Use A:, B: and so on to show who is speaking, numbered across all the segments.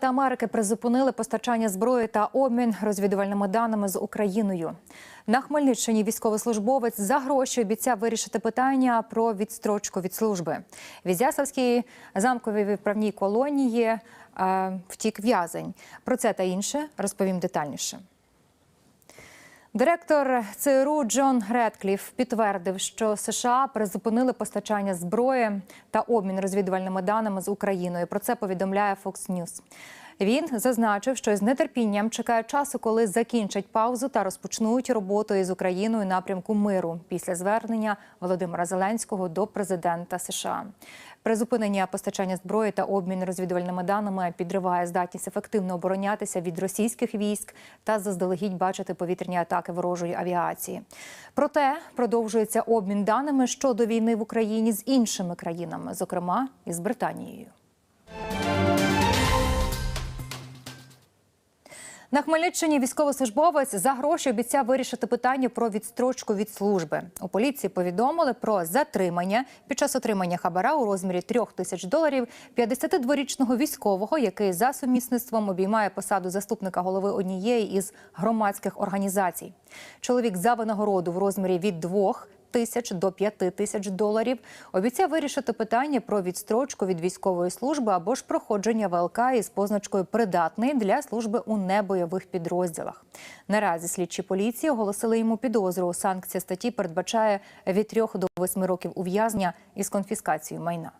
A: Та Америки призупинили постачання зброї та обмін розвідувальними даними з Україною. На Хмельниччині військовослужбовець за гроші обіцяв вирішити питання про відстрочку від служби. В Ізяславській замковій виправній колонії е, втік в'язень. Про це та інше розповім детальніше. Директор ЦРУ Джон Редкліф підтвердив, що США призупинили постачання зброї та обмін розвідувальними даними з Україною. Про це повідомляє Fox News. Він зазначив, що з нетерпінням чекає часу, коли закінчать паузу та розпочнуть роботу із Україною напрямку миру після звернення Володимира Зеленського до президента США. Призупинення постачання зброї та обмін розвідувальними даними підриває здатність ефективно оборонятися від російських військ та заздалегідь бачити повітряні атаки ворожої авіації. Проте продовжується обмін даними щодо війни в Україні з іншими країнами, зокрема із Британією. На Хмельниччині військовослужбовець за гроші обіцяв вирішити питання про відстрочку від служби. У поліції повідомили про затримання під час отримання хабара у розмірі трьох тисяч доларів 52-річного військового, який за сумісництвом обіймає посаду заступника голови однієї із громадських організацій. Чоловік за винагороду в розмірі від двох тисяч до п'яти тисяч доларів. Обіцяв вирішити питання про відстрочку від військової служби або ж проходження ВЛК із позначкою придатний для служби у небойових підрозділах. Наразі слідчі поліції оголосили йому підозру. Санкція статті передбачає від трьох до восьми років ув'язнення із конфіскацією майна.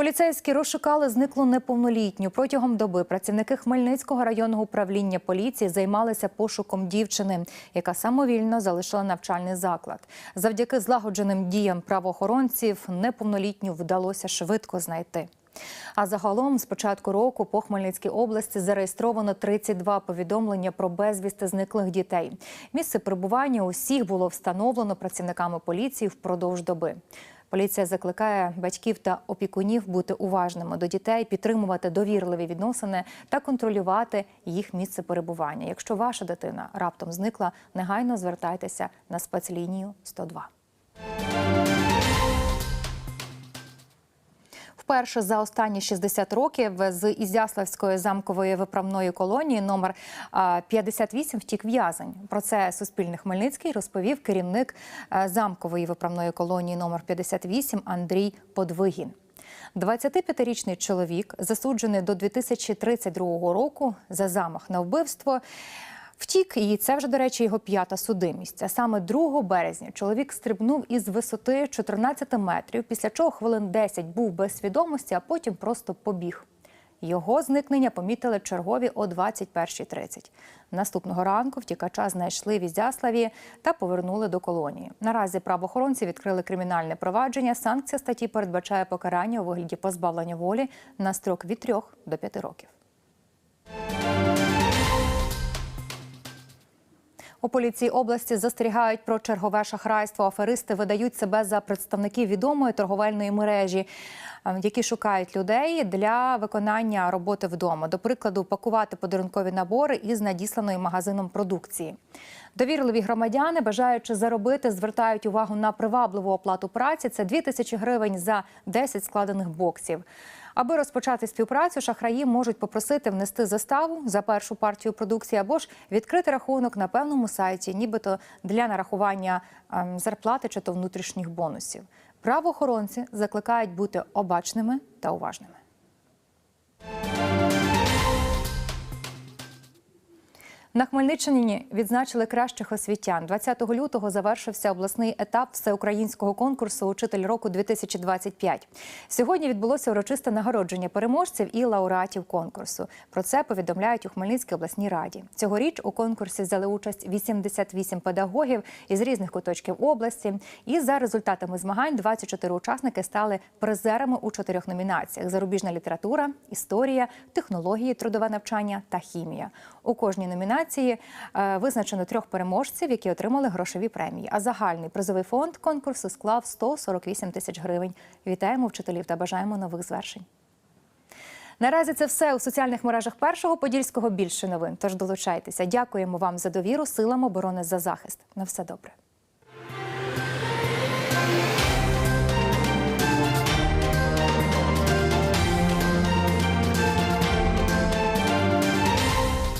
A: Поліцейські розшукали зниклу неповнолітню. Протягом доби працівники Хмельницького районного управління поліції займалися пошуком дівчини, яка самовільно залишила навчальний заклад. Завдяки злагодженим діям правоохоронців неповнолітню вдалося швидко знайти. А загалом з початку року по Хмельницькій області зареєстровано 32 повідомлення про безвісти зниклих дітей. Місце перебування усіх було встановлено працівниками поліції впродовж доби. Поліція закликає батьків та опікунів бути уважними до дітей, підтримувати довірливі відносини та контролювати їх місце перебування. Якщо ваша дитина раптом зникла, негайно звертайтеся на спецлінію 102. Вперше за останні 60 років з Ізяславської замкової виправної колонії номер 58 втік в'язень. Про це Суспільний Хмельницький розповів керівник замкової виправної колонії номер 58 Андрій Подвигін. 25-річний чоловік, засуджений до 2032 року за замах на вбивство. Втік, і це вже, до речі, його п'ята судимість. А саме 2 березня чоловік стрибнув із висоти 14 метрів, після чого хвилин 10 був без свідомості, а потім просто побіг. Його зникнення помітили чергові о 21.30. Наступного ранку втікача знайшли в Ізяславі та повернули до колонії. Наразі правоохоронці відкрили кримінальне провадження. Санкція статті передбачає покарання у вигляді позбавлення волі на строк від 3 до 5 років. У поліції області застерігають про чергове шахрайство. Аферисти видають себе за представників відомої торговельної мережі, які шукають людей для виконання роботи вдома. До прикладу, пакувати подарункові набори із надісланої магазином продукції. Довірливі громадяни, бажаючи заробити, звертають увагу на привабливу оплату праці. Це 2 тисячі гривень за 10 складених боксів. Аби розпочати співпрацю, шахраї можуть попросити внести заставу за першу партію продукції або ж відкрити рахунок на певному сайті, нібито для нарахування зарплати чи то внутрішніх бонусів. Правоохоронці закликають бути обачними та уважними. На Хмельниччині відзначили кращих освітян. 20 лютого завершився обласний етап всеукраїнського конкурсу Учитель року 2025 Сьогодні відбулося урочисте нагородження переможців і лауреатів конкурсу. Про це повідомляють у Хмельницькій обласній раді. Цьогоріч у конкурсі взяли участь 88 педагогів із різних куточків області. І за результатами змагань 24 учасники стали призерами у чотирьох номінаціях: зарубіжна література, історія, технології, трудове навчання та хімія. У кожній номінації номінації визначено трьох переможців, які отримали грошові премії. А загальний призовий фонд конкурсу склав 148 тисяч гривень. Вітаємо вчителів та бажаємо нових звершень. Наразі це все у соціальних мережах першого подільського більше новин. Тож долучайтеся. Дякуємо вам за довіру силам оборони за захист. На все добре.